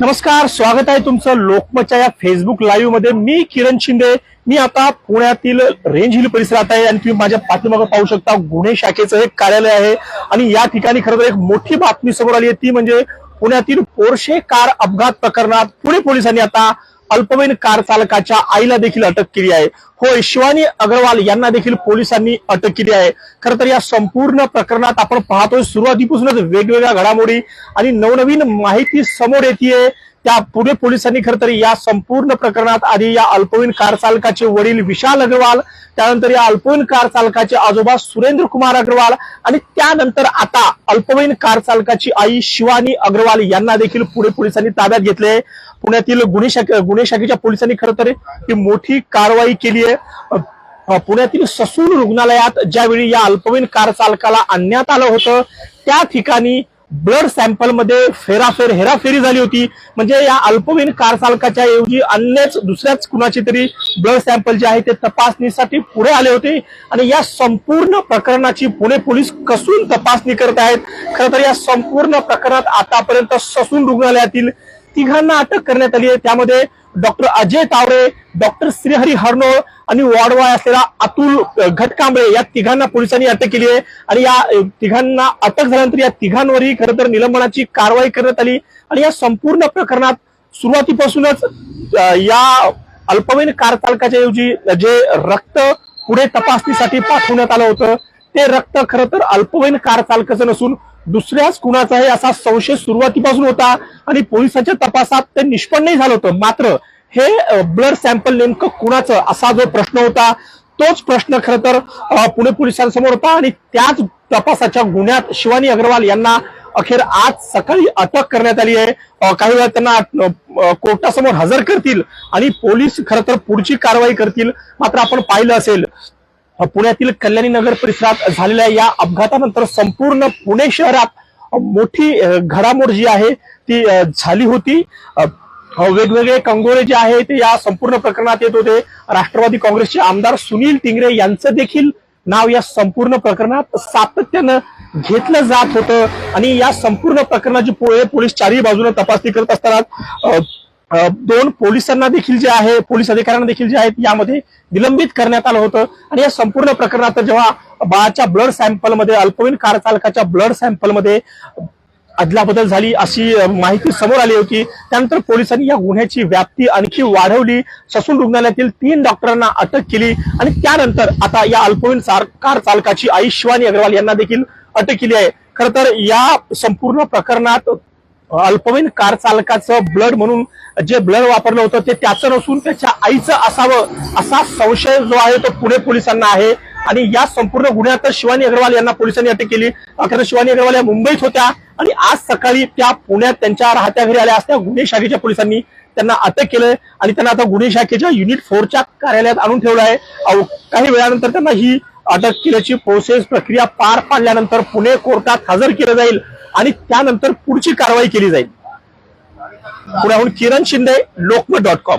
नमस्कार स्वागत आहे तुमचं लोकमतच्या या फेसबुक लाईव्हमध्ये. मी किरण शिंदे. मी आता पुण्यातील रेंज हिल परिसरात आहे आणि तुम्ही माझ्या पाठीमागे पाहू शकता गुन्हे शाखेचं एक कार्यालय आहे. आणि या ठिकाणी खरं तर एक मोठी बातमी समोर आली आहे. ती म्हणजे पुण्यातील पोरशे कार अपघात प्रकरणात पुणे पोलिसांनी आता अल्पवयीन कार चालकाच्या आईला देखील अटक केली आहे. होय शिवानी अग्रवाल यांना देखील पोलिसांनी अटक केली आहे. खर तर या संपूर्ण प्रकरणात आपण पाहतोय सुरुवातीपासूनच वेगवेगळ्या घडामोडी आणि नवनवीन माहिती समोर येते त्या पुणे पोलिसांनी खरं तर या संपूर्ण प्रकरणात आधी या अल्पवयीन कार चालकाचे वडील विशाल अग्रवाल त्यानंतर या अल्पवयीन कार चालकाचे आजोबा सुरेंद्र कुमार अग्रवाल आणि त्यानंतर आता अल्पवयीन कार चालकाची आई शिवानी अग्रवाल यांना देखील पुणे पोलिसांनी ताब्यात घेतले पुण्यातील गुन्हे शाखे गुन्हे शाखेच्या पोलिसांनी खरं तर ही मोठी कारवाई केली आहे. पुण्यातील ससून रुग्णालयात ज्यावेळी या अल्पवयीन कार चालकाला आणण्यात आलं होतं त्या ठिकाणी ब्लड सॅम्पलमध्ये फेराफेर हेराफेरी झाली होती. म्हणजे या अल्पवयीन कार चालकाच्या ऐवजी अन्यच दुसऱ्याच कुणाची तरी ब्लड सॅम्पल जे आहे ते तपासणीसाठी पुढे आले होते. आणि या संपूर्ण प्रकरणाची पुणे पोलीस कसून तपासणी करत आहेत. खरं तर या संपूर्ण प्रकरणात आतापर्यंत ससून रुग्णालयातील तिघांना अटक करण्यात आली आहे. त्यामध्ये डॉक्टर अजय तावरे डॉक्टर श्रीहरी हरनोळ आणि वॉर्डवाय असलेला अतुल घटकांबळे या तिघांना पोलिसांनी अटक केली आहे. आणि या तिघांना अटक झाल्यानंतर या तिघांवरही खरं तर निलंबनाची कारवाई करण्यात आली. आणि या संपूर्ण प्रकरणात सुरुवातीपासूनच या अल्पवयीन कार चालकाच्या ऐवजी जे रक्त पुढे तपासणीसाठी पाठवण्यात आलं होतं ते रक्त खरं तर अल्पवयीन कार चालकाचं नसून दुसऱ्याच कुणाचा आहे असा संशय सुरुवातीपासून होता. आणि पोलिसांच्या तपासात ते निष्पन्नही झालं होतं. मात्र हे ब्लड सॅम्पल नेमकं कुणाचं? असा जो प्रश्न होता तोच प्रश्न खरं तर पुणे पोलिसांसमोर होता आणि त्याच तपासाच्या गुन्ह्यात शिवानी अग्रवाल यांना अखेर आज सकाळी अटक करण्यात आली आहे. काही वेळा त्यांना कोर्टासमोर हजर करतील आणि पोलीस खरं तर पुढची कारवाई करतील. मात्र आपण पाहिलं असेल पुण्यातील कल्याणी नगर परिसरात झालेल्या या अपघातानंतर संपूर्ण पुणे शहरात मोठी घडामोड जी आहे ती झाली होती. वेगवेगळे कंगोरे जे आहे ते या संपूर्ण प्रकरणात येत होते. राष्ट्रवादी काँग्रेसचे आमदार सुनील टिंगरे यांचं देखील नाव या संपूर्ण प्रकरणात सातत्यानं घेतलं जात होतं. आणि या संपूर्ण प्रकरणाची पोळे पोलीस चारही बाजूने तपासणी करत असताना दोन पोलिसांना देखील जे आहे पोलीस अधिकाऱ्यांना देखील जे आहेत यामध्ये निलंबित करण्यात आलं होतं. आणि या संपूर्ण प्रकरणात जेव्हा बाळाच्या ब्लड सॅम्पलमध्ये अल्पवयीन कार चालकाच्या ब्लड सॅम्पलमध्ये अदलाबदल झाली अशी माहिती समोर आली होती. त्यानंतर पोलिसांनी या गुन्ह्याची व्याप्ती आणखी वाढवली. ससून रुग्णालयातील तीन डॉक्टरांना अटक केली. आणि त्यानंतर आता या अल्पवयीन कार चालकाची आई शिवानी अग्रवाल यांना देखील अटक केली आहे. खरं तर या संपूर्ण प्रकरणात अल्पवयीन कार चालकाचं ब्लड म्हणून जे ब्लड वापरलं होतं ते त्याचं नसून त्याच्या आईचं असावं असा संशय जो आहे तो पुणे पोलिसांना आहे. आणि या संपूर्ण गुन्ह्यात शिवानी अग्रवाल यांना पोलिसांनी अटक केली. अखेर शिवानी अग्रवाल या मुंबईत होत्या. आणि आज सकाळी त्या पुण्यात त्यांच्या राहत्या घरी आल्या असल्या गुन्हे शाखेच्या पोलिसांनी त्यांना अटक केलंय. आणि त्यांना आता गुन्हे शाखेच्या युनिट फोरच्या कार्यालयात आणून ठेवलं आहे. काही वेळानंतर त्यांना ही अटक केल्याची प्रोसेस प्रक्रिया पार पाडल्यानंतर पुणे कोर्टात हजर केलं जाईल. आणि त्यानंतर पुढची कारवाई केली जाईल. पुण्याहून किरण शिंदे लोकमत डॉट कॉम